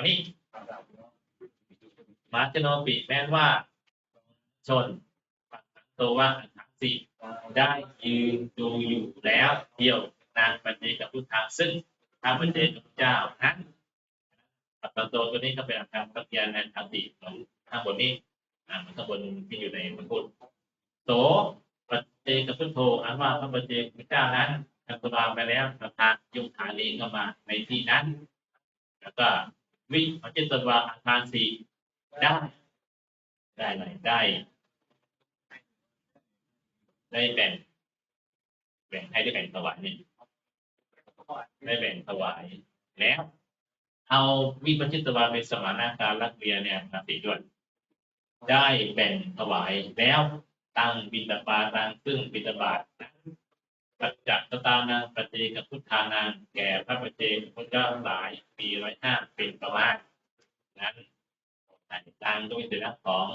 อนนี้มาชโนปิแม้นว่า ชนปัตตังโตว่าอันทั้งสี่ได้ยืนดูอยู่แล้วเที่ยวนางปัจเจกับพุทธาซึ่งพระปัจเดกับเจ้านั้นปัตตังโตตัวนี้ก็เป็นอัตถปัจญาในทั้งสี่เหมือนข้างบนนี้อ่ามือนข้างบนที่อยู่ในพระพุทธโสปัจเจกับพุทโธอันว่าพระปัจเจกับพระเจ้านั้นทำสบาไปแล้วประทานยุคฐานีเข้ามาในที่นั้น แล้วก็ วิปัจเจตวาอาคารสี่ได้ ได้ไหมได้ ได้แบ่งแบ่งให้ได้แบ่งถวายเนี่ยได้แบ่งถวายแล้ว เอาวิปัจจิตวาเป็นสมานาการรักเรียนเนี่ยนะสิด้วยได้แบ่งถวายแล้วตั้งบิณฑบาตตั้งซึ่งบิณฑบาตนั้น ปัจจัตตานังปฏิกับพุทธานังแก่พระปฏิเจกพุทธเจ้าทั้งหลายปีร้อยห้าเป็นประมาณนั้นตั้งด้วยเสนาของ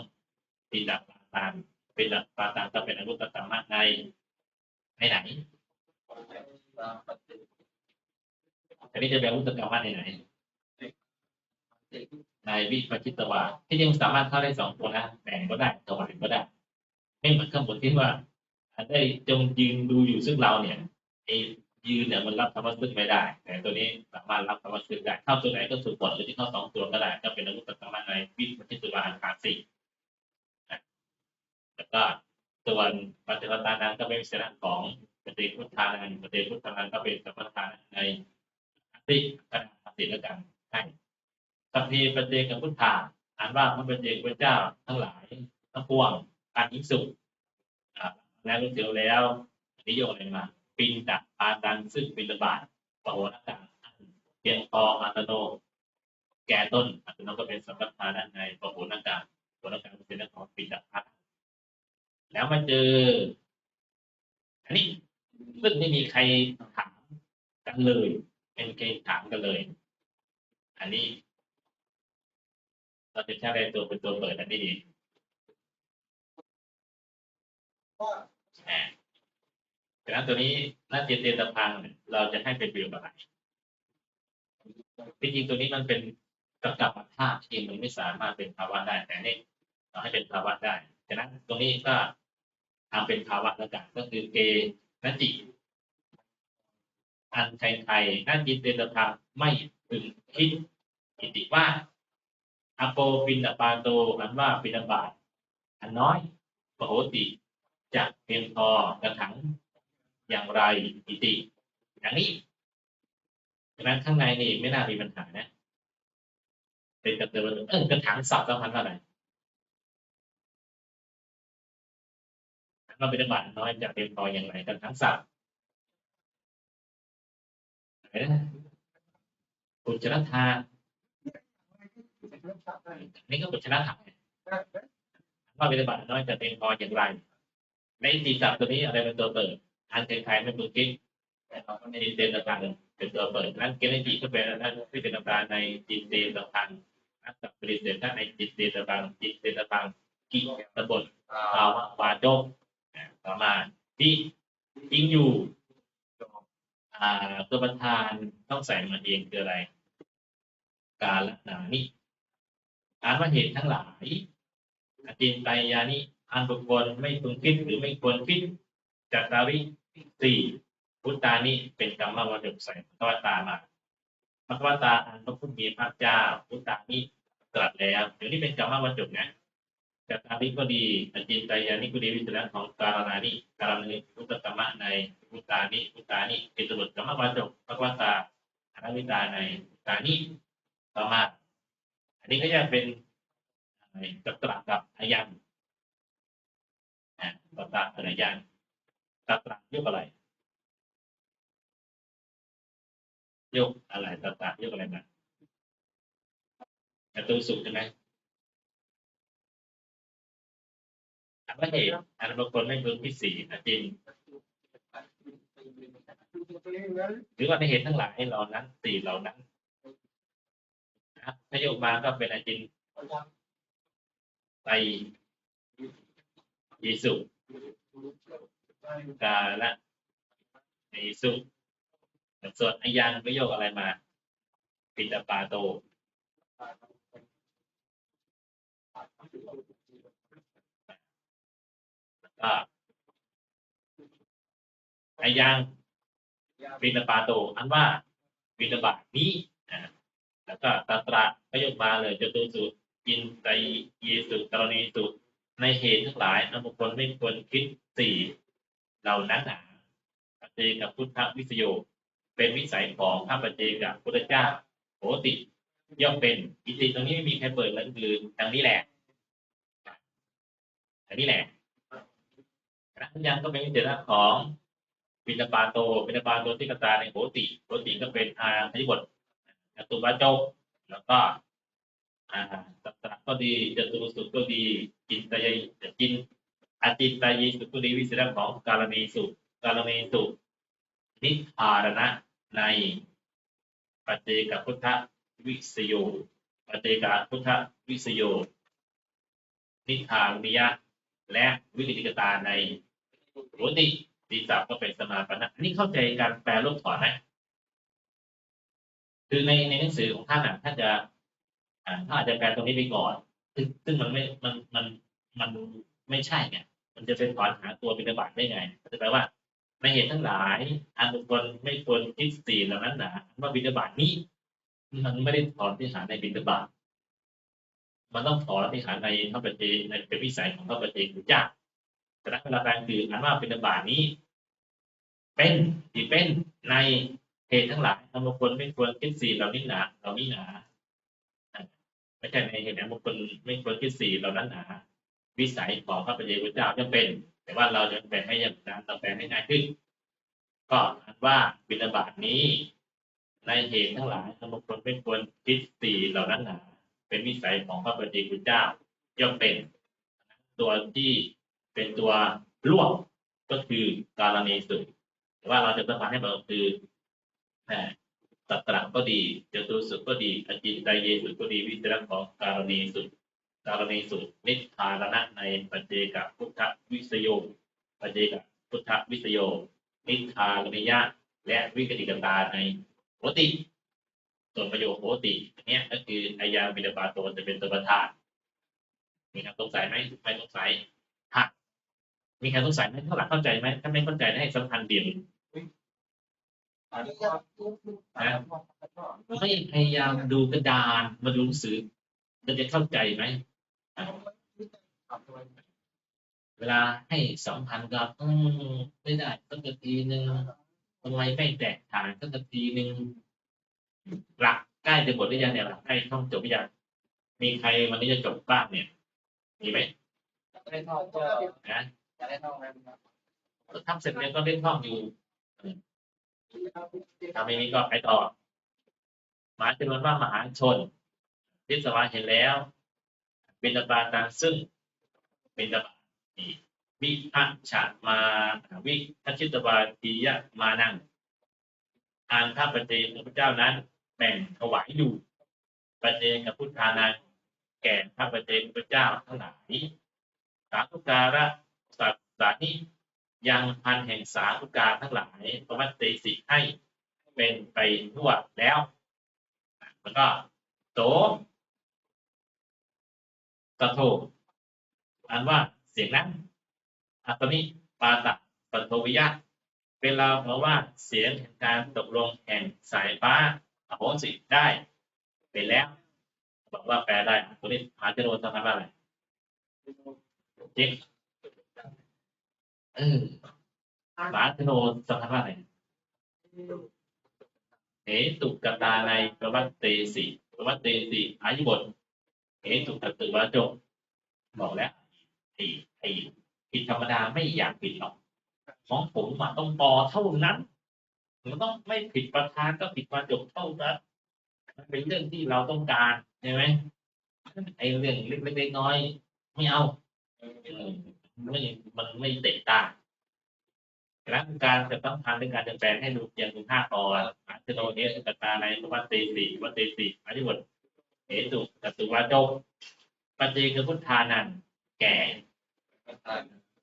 บิณฑบาตตั้งบิณฑบาตตั้งก็เป็นอนุตตรรมะในในไหนอันนี้จะเป็นอนุตตรรมะในไหน ในวิปัจิตวาที่จริงสามารถเข้าได้สองตัวนะแบ่งก็ได้ถวายก็ได้ ไม่เหมือนข้างบนที่ว่า ได้จงยืนดูอยู่ซึ่งเราเนี่ยไอ้ยืนเนี่ยมันรับธรรมะซึ่งไม่ได้แต่ตัวนี้สามารถรับธรรมะซึ่งได้เข้าตัวไหนก็ถูกหมดหรือที่เข้าสองตัวก็ได้ก็เป็นอนุตตรรมะในวิปัจจิตวาอันขาสี่แล้วก็ส่วนปัจจุบันนั้นก็เป็นเสนาของปฏิพุทธานันปฏิพุทธานันก็เป็นสัมปทานในที่ขณะติแล้วกันให้สัพเพปเจกับพุทธาอ่านว่าพระปเจกพระเจ้าทั้งหลายทั้งปวงการยิ่งสุอ่าแล้วรู้เสียวแล้วนิยมอะไรมาปินดักปาดันซึ่งเป็นระบาดปโหนการเพียงพออัตโน แก่ต้นอัตโนก็เป็นสัมปทานในปโหนการปโหนการเป็นเรื่องของปินดักพัดแล้วมาเจอ อันนี้ซึ่งไม่มีใครถามกันเลย เป็นใครถามกันเลย อันนี้เราจะใช้อะไรตัวเป็นตัวเปิดอันนี้ดี อ่าดังนั้นตัวนี้น่าเจนเตนตะพังเราจะให้เป็นประโยชน์อะไรที่จริงตัวนี้มันเป็นกับกับธาตุที่มันไม่สามารถเป็นภาวะได้ แต่นี่เราให้เป็นภาวะได้ ฉะนั้นตรงนี้ก็ทำเป็นภาวะแล้วกันก็คือเกนจิ อันไทยไทยนั่นยินเตนตะพังไม่พึงคิดอิติว่าอโปปินปาโตอันว่าปินบาตอันน้อยปโหติ จะเพียงพอกระถังอย่างไรอิติอย่างนี้ดังนั้นข้างในนี่ไม่น่ามีปัญหานะเป็นกระเตือนเออกระถางสับต้องพันว่าอะไรเราเป็นบาตรน้อยจะเพียงพออย่างไรกระถางสับอะไรนะอุจระทานนี่ก็อุจจาระถังว่าปฏิบัติน้อยจะเป็นพออย่างไร ในตีจับตัวนี้อะไรเป็นตัวเปิดอันใครๆไม่มือกิ๊กแต่เราก็ในจินเตนต่างๆเป็นตัวเปิดนั้นเกณฑ์จีก็เป็นนั้นที่เป็นต่างๆในจินเตนต่างๆนักจับผลิตเด่นในจินเตนต่างๆจินเตนต่างๆกิ๊กตะบทภาวะวาโจต่อมาณที่จริงอยู่อ่าตัวประธานต้องใส่มาเองคืออะไร การละนานิอ่านว่าเหตุทั้งหลายอจินไตยานิ อันบุคคลไม่พึงคิดหรือไม่ควรคิดจัตตาริสี่พุทธานิเป็นกรรมวัตถุใส่พระวตามาพระวตาอันพระผู้มีพระเจ้าพุทธานิตรัสแล้วเดี๋ยวนี้เป็นกรรมวัตถุนะจัตตาริก็ดีอจินไตยานิก็ดีวิจารณ์ของการนานิการนานิพุทธกรรมะในพุทธานิพุทธานิเป็นสมุดกรรมวัตถุพระวตาอนัวิตาในพุทธานิต่อมาอันนี้ก็จะเป็นกับตระกับอายัน กัตระกับอายันกับตระยกอะไรยกอะไรตระตระยกอะไรมาแต่ตัวสุขใช่ไหมอันว่าเหตุอันบางคนไม่เพิ่งพิสีนะจริงหรือว่าในเหตุทั้งหลายเหล่านั้นสี่เหล่านั้นนะถ้าโยกมาก็เป็นอาจินไป ยิสุกาละยิสุส่วนอายันประโยคอะไรมาปิตาปาโตก็อ้ยางบินปาโต อันว่าบินบาตนี้แล้วก็ตาตระก็ยกมาเลยจะตูสุกินไตเยสุกรณีสุ ในเหตุทั้งหลายนบุคคลไม่ควรคิดสี่เหล่านั้นหนาปฏิเจกับพุทธวิสโย เป็นวิสัยของพระปฏิเจกับพุทธเจ้าโหติ ย่อมเป็นอิติตรงนี้ไม่มีใครเปิดแล้วคือดังนี้แหละอันนี้แหละพระยังก็เป็นวิเศษของปิณปาโตปิณปาโตที่กตาในโหติโหติก็เป็นอาธิบทจตุวาโจแล้วก็ อ่าสัตตะก็ดีจตุรุสุก็ดีจินตยจินอาจินตยสุก็ดีวิเศษของการณีสุการณีสุนิพารณะในปัจเจกพุทธวิสโยปฏิกาพุทธวิสโยนิทานนิยะ และวิกิตกตาในโรติตีศัพท์ก็เป็นสมาปนะอันนี้เข้าใจการแปลรูปถอนไหมคือในในหนังสือของท่านอะท่านจะ อ่าอาจจะแปลตรงนี้ไปก่อน ซึ่งซึ่งมันไม่มันมันมันไม่ใช่ไงมันจะเป็นถอนหาตัวเป็นบาตได้ไงจะแปลว่าในเหตุทั้งหลายอันบุคคลไม่ควรคิดสี่เหล่านั้นนะว่าบิณฑบาตนี้ มันไม่ได้ถอนที่หาในบิณฑบาตมันต้องถอนที่หาในพระปฏิในเป็นวิสัยของพระปฏิขุเจ้าแต่ละเวลาการคืออันว่าบิณฑบาตนี้ เป็นที่เป็นในเหตุทั้งหลายทำบุคคลไม่ควรคิดสี่เหล่านี้หนาเหล่านี้หนา ไม่ใช่ในเหตุนั้นบุคคลไม่ควรคิดสี่เหล่านั้นหนาวิสัยของพระปฏิขุเจ้าจะเป็น แต่ว่าเราจะแปลให้อย่างนั้นเราแปลให้ง่ายขึ้น ก็อันว่าบิณฑบาตนี้ ในเหตุทั้งหลายสมุคคลไม่ควรคิดสี่เหล่านั้นหนาเป็นวิสัยของพระปฏิคุณเจ้าย่อมเป็น ตัวที่เป็นตัวร่วมก็คือการณีสุดแต่ว่าเราจะประพันธ์ให้เราคือ ตัตระก็ดีจตุสุก็ดีอจินไตเยสุก็ดีวิจารณ์ของการณีสุดการณีสุดนิทานณะในปัจเจกพุทธวิสโยปัจเจกพุทธวิสโย นิทานนิยะและวิกติกตาในโหติ ส่วนประโยคโหติอันเนี้ยก็คืออายาวิดาบาโตจะเป็นตัวประธานมีใครสงสัยไหมไม่สงสัยฮะมีใครสงสัยไหมถ้าหลักเข้าใจไหมถ้าไม่เข้าใจให้สำคัญเดียว ให้พยายามดูกระดานมาดูหนังสือ มันจะเข้าใจไหม เวลาให้สัมพันธ์กับอืมไม่ได้สักทีหนึ่งทำไมไม่แตกต่างสักทีหนึ่งหลักใกล้จะหมดหรือยังเนี่ยหลักใกล้ท่องจบหรือยังมีใครวันนี้จะจบบ้างเนี่ย มีไหมได้ท่องก็นะจะได้ท่องแล้วครับทำเสร็จเนี่ยก็เล่นท่องอยู่ ถ้าไม่มีก็ไปต่อ หมายถึงว่ามหาชนทิศวาเห็นแล้ว เป็นตบาตาซึ่งเป็นตบานีวิพัชมาวิทัชิตบาทียะมานั่งอ่านพระปฏิเจกพระเจ้านั้นแบ่งถวายอยู่ปฏิเจกพุทธานังแก่พระปฏิเจกพระเจ้าทั้งหลายสาธุการะสัตสานิ ยังพันแห่งสาธุการทั้งหลายประวัติสิให้เป็นไปทั่วแล้ว แล้วก็โตตะโทอันว่าเสียงนั้นอัตมิปาตะปะโทวิยะเป็นเราเพราะว่าเสียงแห่งการตกลงแห่งสายฟ้าอโหสิได้เป็นแล้วบอกว่าแปลได้ตัวนี้หาจะโดนสำอะไรจริง เออสาธโนสำคัญว่าอะไรเหตุกตาในประวัติเตสิประวัติเตสิอายุบทเหตุกตุวาจกบอกแล้วไอ้ไอ้ผิดธรรมดาไม่อยากผิดหรอกของผมอะต้องปอเท่านั้นมันต้องไม่ผิดประธานก็ผิดประจบเท่านั้นมันเป็นเรื่องที่เราต้องการใช่ไหมไอ้เรื่องเล็กๆน้อยๆไม่เอา ไม่มันไม่เตะตาดังนั้นการจะต้องทำในการจะแปลงให้ดูเพียงคุณค่าต่ออาจโนเนสกตาในวัตเตสีวัตเตสีอธิบทเหตุกัตุวาโจปฏิคือพุทธานันแก่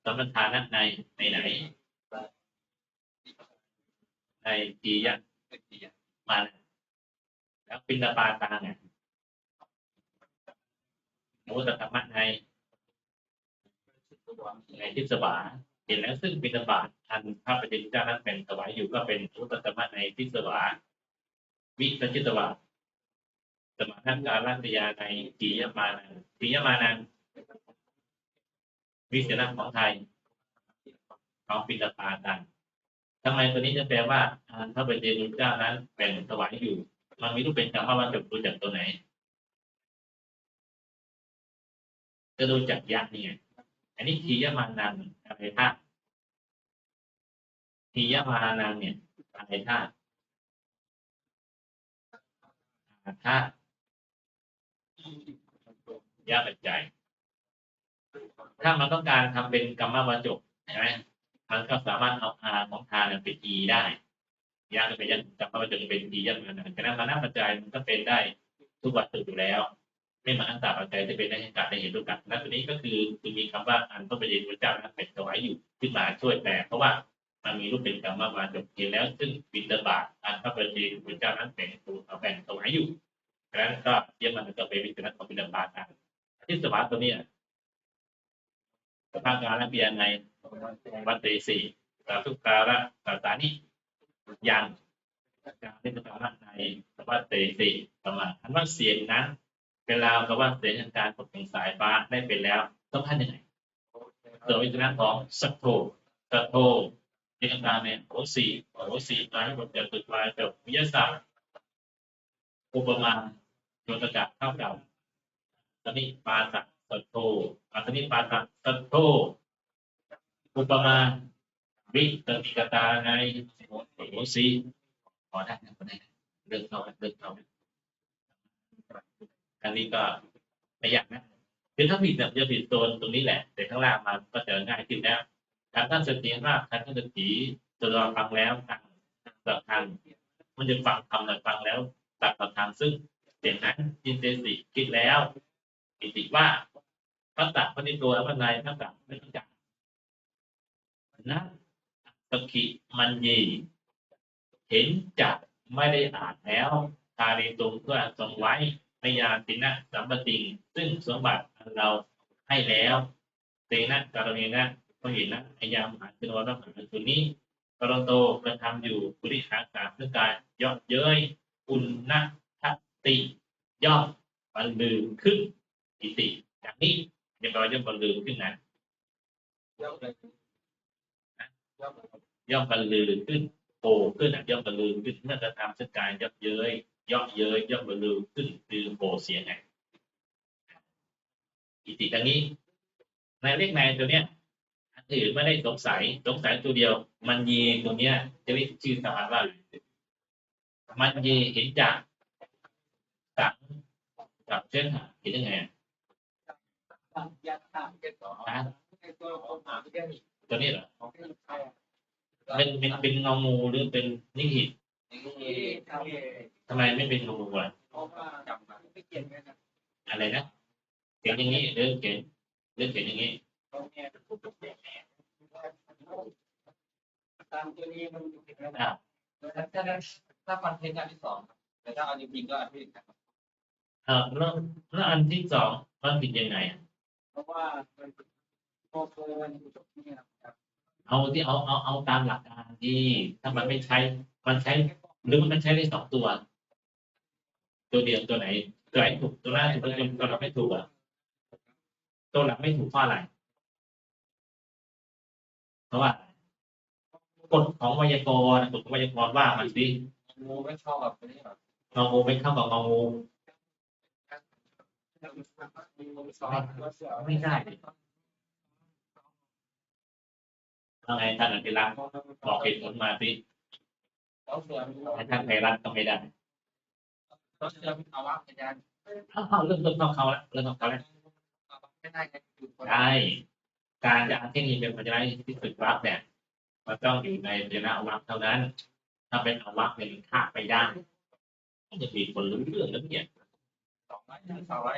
สัมปทานะในในไหน ในจียะมาแล้วปินดาปาตาเนี่ยพุทธธรรมะใน ในทิศวาเห็นแล้วซึ่งบิณฑบาตอันพระปฏิเจ้านั้นเป็นถวายอยู่ก็เป็นพุทธรรมะในทิศวาวิสจิตวาสมาทการรัตยาในจียมานันจียมานันวิเศษของไทยของปิฎปาตันทำไมตัวนี้จะแปลว่าอันพระปฏิเจ้านั้นเป็นถวายอยู่ มันมีรูปเป็นคำว่ามันจะรู้จากตัวไหนจะดูจากยักษ์นี่ไง อันนี้ทียมานันอะไรท่าตุทียมานันเนี่ยอะไรท่าตุอ่าธาตุยาปัจจัย ถ้ามันต้องการทำเป็นกรรมวจกใช่ไหมมันก็สามารถเอาอาของทานเป็นอีได้ยาจะเป็นยันกรรมวจกเป็นอียันมานันฉะนั้นมานาปัจจัยมันก็เป็นได้ทุกวัตถุอยู่แล้ว ไม่มาอันตาปัจจัยจะเป็นได้เหตุการณ์ในเหตุด้วยกันและตัวนี้ก็คือคือมีคำว่าอันต้องไปเรียนพระเจ้านั้นเป็นถวายอยู่ขึ้นมาช่วยแปลเพราะว่ามันมีรูปเป็นกรรมมาจบเห็นแล้ว ซึ่งบิณฑบาตอันพระปฏิพระเจ้านั้นเป็นตัวเอาแบ่งถวายอยู่ดังนั้นก็เยี่ยมมันก็เป็นวิจารณ์ของบิณฑบาตอันที่สวัสดิ์ตัวนี้สภาพการและเบียนในวัตเตสีสาธุการะสาสานิยังการที่สภาพในวัตเตสีประมาณอันว่าเสียงนั้น เป็นราวกับว่าเสียงจากการตกแต่งสายฟ้าได้เป็นแล้ว ต้องท่านยังไงเกิดวิจารณ์ของสักโทสักโทยิงตามเนี่ยโอสีโอสีมาให้ผมจะตึกลายแบบวิทยาศาสตร์อุปมาโยนจักรเท่ากับตอนนี้ปาสักสักโทอันนี้ปาสักสักโทอุปมาวิตติกตาในโอสีพอได้นะพอได้นะเรื่องเขาเรื่องเขา อันนี้ก็ไม่ยากนะคือถ้าผิดเนี่ยจะผิดตัวตรงนี้แหละ แต่ข้างล่างมันก็จะง่ายขึ้นแล้วการตั้งสติว่าการตั้งสติจะรอฟังแล้วตั้งต่อทางมันจะฟังคำแต่ฟังแล้วตัดต่อทางซึ่งเสียงนั้นจินเตสิคิดแล้วปิติว่าพระตักพระนิตัวพระนายพระตักไม่ต้องจักนะตะกิมันยีเห็นจักไม่ได้อ่านแล้วทารีตรงเพื่อทรงไว้ พยาตินะสัมปติ ซึ่งสมบัติเราให้แล้วเตนะการณีนะก็เห็นนะพยายามหาคือวันมหาคือนี้กรโตกระทำอยู่บุริขาสามเพื่อการย่อเย้ยอุณนะทัตติย่อมบรรลือขึ้นอิติอย่างนี้ยังแปลว่าย่อมบรรลือขึ้นนะย่อมบรรลือขึ้นโผล่ขึ้นอะย่อมบรรลือขึ้นเมื่อกระทำเพื่อการย่อเย้ย ย่อเย้ยย่อบรรลือขึ้นคือโผเสียงไงอิติดังนี้ในเลขในตัวเนี้ยอันอื่นไม่ได้สงสัยสงสัยตัวเดียว มันยีตัวเนี้ย จะเรียกชื่อสมานว่ามันยีเห็นจากสังกับเช่นหาเห็นยังไงตัวนี้เหรอเป็นเป็นเป็นเงางูหรือเป็นนิหิต ทำไมไม่เป็นงูอะอะไรนะเขียนอย่างนี้หรือเขียนหรือเขียนอย่างนี้ตามตัวนี้มันอยู่ที่ไหนอ่าถ้าถ้าฟันเทนอันที่สองแต่ถ้าเอาจริงๆก็อันที่หนึ่งครับเออแล้วแล้วอันที่สองมันผิดยังไงอะเพราะว่ามันโมโฟมันอยู่ตรงนี้ครับเอาที่เอาเอาเอาตามหลักการที่ถ้ามันไม่ใช้มันใช้ หรือมันใช้ได้สองตัว ตัวเดียวตัวไหนตัวไหนถูกตัวแรกถูกตัวตัวหลักไม่ถูกอะตัวหลักไม่ถูกเพราะอะไรเพราะว่ากฎของไวยากรณ์กฎของไวยากรณ์ว่ามันสิงูไม่ชอบแบบนี้หรององูไม่เข้ากับงองูไม่ได้ดิเอาไงท่านอภิรักษ์บอกเหตุผลมาสิ แล้วเสือให้ท่านไทยรัฐก็ไม่ได้แล้วเสือเป็นภาวะพยานอ้าวเรื่องเรื่องของเขาแล้วเรื่องของเขาแล้วไม่ได้ไงอยู่คนได้การจะเอาเทคนิคเป็นพยัญชนะที่ฝึกวักเนี่ยมันต้องอยู่ในพยัญชนะวักเท่านั้น ถ้าเป็นอวักเนี่ยมันฆ่าไปได้มันจะมีคนรู้เรื่องแล้วเนี่ยสองร้อยสองร้อย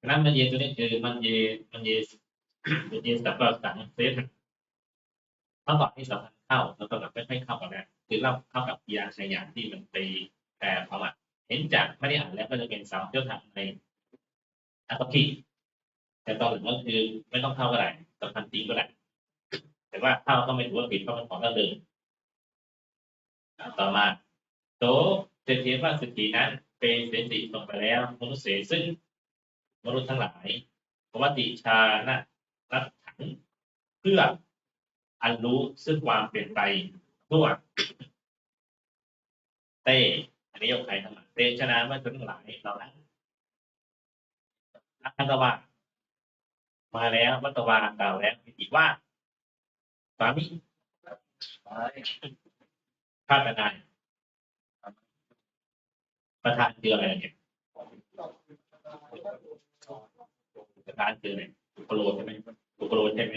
ฉะนั้นมันเยตัวนี้คือมันเยมันเยมันเยสับกับสังเซตเมื่อก่อนที่สัมพันธ์เข้าแล้วก็แบบไม่ค่อยเข้ากันนะคือเราเข้ากับยาชายาที่มันตีแต่พอมาเห็นจากไม่ได้อ่านแล้วก็จะเป็นสามเที่ยวทางในอัตถิแต่ตอนหลังก็คือไม่ต้องเท่าก็ได้สำคัญจริงก็ได้แต่ว่าเท่าก็ไม่ถือว่าผิดเพราะมันของก็เดิมต่อมาโตเศรษฐีว่าเศรษฐีนั้นเป็นเศรษฐีส่งไปแล้วมนุษย์เสซึ่งมนุษย์ทั้งหลายปกติชานะรักถังเพื่อ อันรู้ซึ่งความเปลี่ยนไปทั่วเต้อันนี้ยกใครทั้งหลาเตชนะว่าทั้งหลายเรานั้นอัตวามาแล้ววัตวากล่าวแล้วมีอีกว่าสามีข้าทนายประธานคืออะไรเนี่ยประธานคืออะไรอุปโลใช่ไหมอุปโลใช่ไหม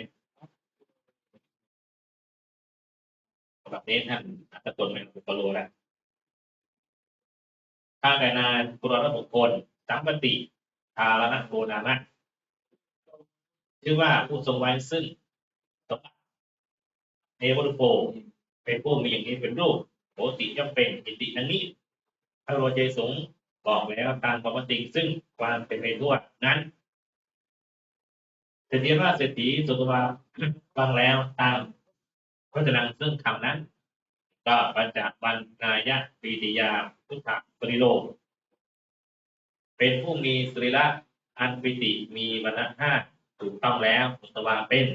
แบบนี้ท่านอัตตนเป็นอุปโลแล้วข้าแต่นายกุรบุคคลสัมปติทารณโกนานะชื่อว่าผู้ทรงไว้ซึ่งสมบัติเอวรุโภเป็นผู้มีอย่างนี้เป็นรูปโหติย่อมเป็นอิตินันนี้พระโรเจสงบอกแล้วตามปกติซึ่งความเป็นไปทั่วนั้นเศรษฐีว่าเศรษฐีสุตวาฟังแล้วตาม พระจนังซึ่งคำนั้น ก็ปัญจวันนายะปีติยาพุทธปริโลกเป็นผู้มีสรีระอันปิติมีวันณะห้าถูกต้องแล้วสุตวาเป็น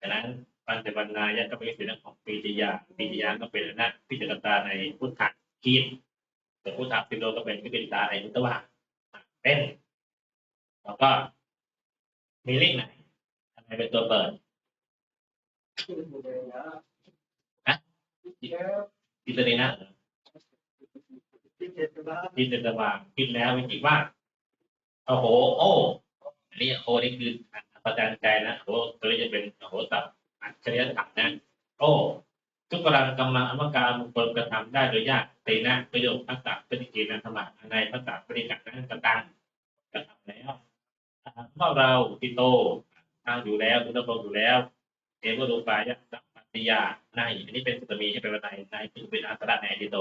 ดังนั้นปัญจวันนายะก็เป็นสิ่งของปีติยาปีติยาก็เป็นอำนาพิจารณาในพุทธคีดส่พุทธปริโลก็เป็นพิจารณาในพุทธวาเป็นแล้วก็มีเลขไหนอะไรเป็นตัวเปิด พิจารณาเหรอพิจารณาคิดแล้ววิจิว่าโอ้โห โอ้อันนี้โอ้นี่คือประจานใจนะโอ้ตัวนี้จะเป็นโอ้โหตับอัจฉริยะตับนะโอ้ทุกกำลังกำลังอมการบุคลกระทำได้โดยยากเตนะประโยชน์ทักษะปฏิกิริยาธรรมะในทักษะปฏิกัดนั้นกระตังกระทำแล้วเมื่อเราติโตทางอยู่แล้วคุณต้องอยู่แล้ว เอวรูปายะสัมปติยาในอันนี้เป็นสุตมีให้เป็นวันในในคือเป็นอัตระในอดิโต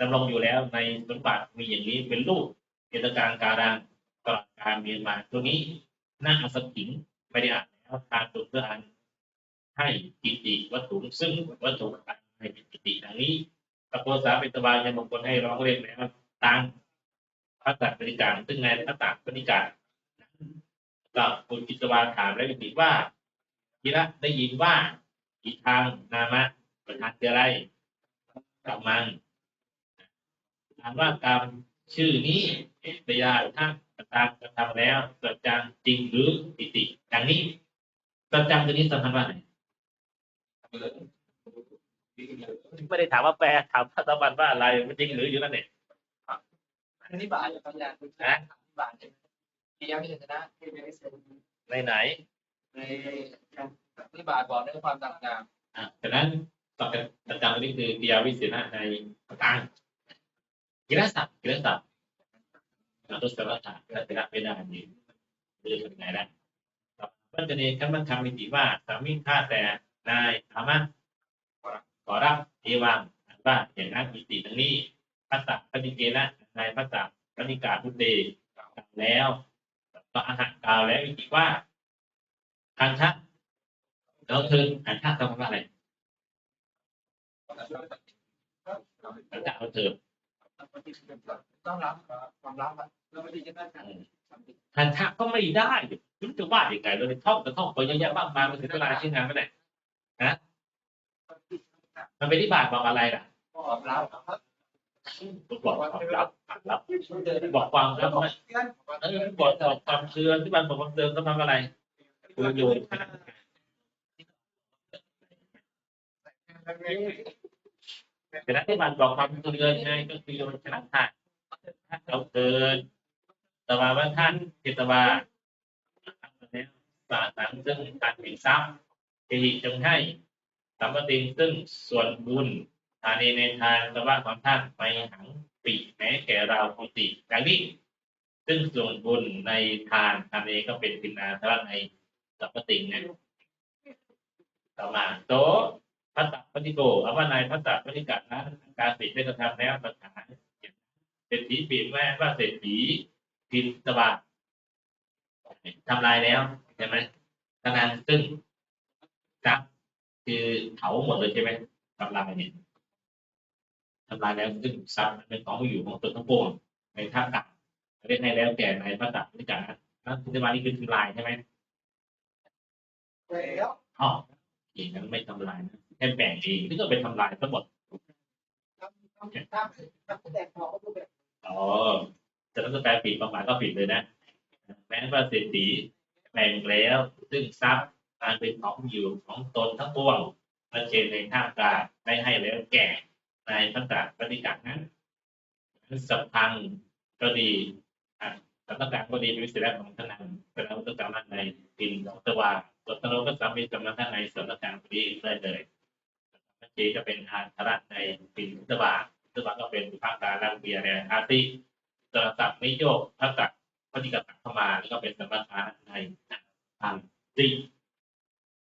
ดำรงอยู่แล้วในสมบัติมีอย่างนี้เป็นรูปเกตการการังตลอดการเมียนมาตัวนี้น่าอัศกินไม่ได้อ่านแล้วทางตัวเพื่ออ่านให้กิติวัตถุซึ่งวัตถุให้เป็นกิติดังนี้ตะโกสาเป็นตบายยังบางคนให้ร้องเรียกแล้วตังพระตัดปริการซึ่งในพระตัดปริการก็คุณกิตวาถามแล้วมีว่า ทีละได้ยินว่าอีกทางนามะประธานคืออะไรกรรมังถามว่ากรรมชื่อนี้ปยาท่านประธานกระทำแล้วสัจจังจริงหรือปิติดังนี้สัจจังตัวนี้สำคัญว่าไหนไม่ได้ถามว่าแปลถามพระตบันว่าอะไรมันจริงหรืออยู่นั่นเนี่ยอันนี้บาทปัญญาคุณนะบาทที่ยังไม่ชนะที่ไม่ได้เซ็นในไหน ในนี่บาทบอกเรื่องความต่างกันอะฉะนั้นสัจสัจจังตัวนี้คือปิยาวิเศษนะในต่างกิรศัพท์กิรศัพท์เราต้องสารถะกิรศัพท์ไม่ได้นี่เรื่องเป็นไงนะมันจะเนคำมันคำมิติว่าสามีฆ่าแต่นายธรรมะขอรับเอวังว่าอย่างนั้นมิติตรงนี้ภาษาปฏิเกนะในภาษาปฏิกาพุทเตแล้วก็อาหารกล่าวแล้วมิติว่า คันชักเราถึงคันชักทำว่าอะไรคันชักเอาเถิดต้องรับความรับหันทะก็ไม่ได้รู้จะว่าอย่างไรเลยท่องแต่ท่องไปเยอะแยะมากมายมันถึงเวลาชิ้นงานไม่ได้มันเป็นที่บาทบอกอะไรล่ะความรับบอกความลับลับบอกความลับไหมเออบอกบอกความเตือนที่มันบอกความเตือนต้องทำอะไร คือโยนแต่นั้นที่มันบอกความเตือนไงก็คือโยนชนะท่าถ้าเราเตืนตวาว่าท่านเจตวาสาสังซึ่งการเป็นทรัพย์ที่จงให้สัมปติซึ่งส่วนบุญทานในทานสว่าความท่านไปหังปีแม้แก่เราของติดังนี้ซึ่งส่วนบุญในทานทานเองก็เป็นปินาทระใน สัพพติงเนี่ยต่อมาโตพัตตปฏิโกอว่านายพัตตปฏิกัดนั้นการติดได้กระทำแล้วประธาเศรษฐีเปลี่ยนแม่ว่าเศรษฐีพินสบาทำลายแล้วใช่ไหมทำงานซึ่งครับคือเผาหมดเลยใช่ไหมทำลายเนี่ยทำลายแล้วซึ่งทรัพย์มันเป็นของอยู่ของตนทั้งปวงในท่ากลางเรียกให้แล้วแก่ในพระตักนิกานั่นคือมานี่คือทำลายใช่ไหม แล้วอ๋ออย่างนั้นไม่ทำลายนะแค่แบ่งเองนี่ก็เป็นทำลายทั้งหมดทำทำทำทำแต่พอก็ดูแบบอ๋อจะต้องแปลผิดความหมายก็ผิดเลยนะ แม้ว่าเศรษฐีแบ่งแล้วซึ่งทรัพย์การเป็นของอยู่ของตนทั้งปวงและเชนในท่ามกลางได้ให้แล้วแก่ในพระตรัสปฏิกักนั้นสัพพังก็ดีอะ สัพพการก็ดีเป็นวิสัยของท่านนั้นเป็นอาวุธกรรมในปีนของตะวาตัวตโลก็สามีกำลังท่านในสัพพการก็ดีได้เลยเมื่อกี้จะเป็นอาธรัตในปีนตะวาตะวาก็เป็นภาคการลังเบียในอาติตระสักนิโยกพระตักพระจิกตักเข้ามาแล้วก็เป็นสมถะในทางติ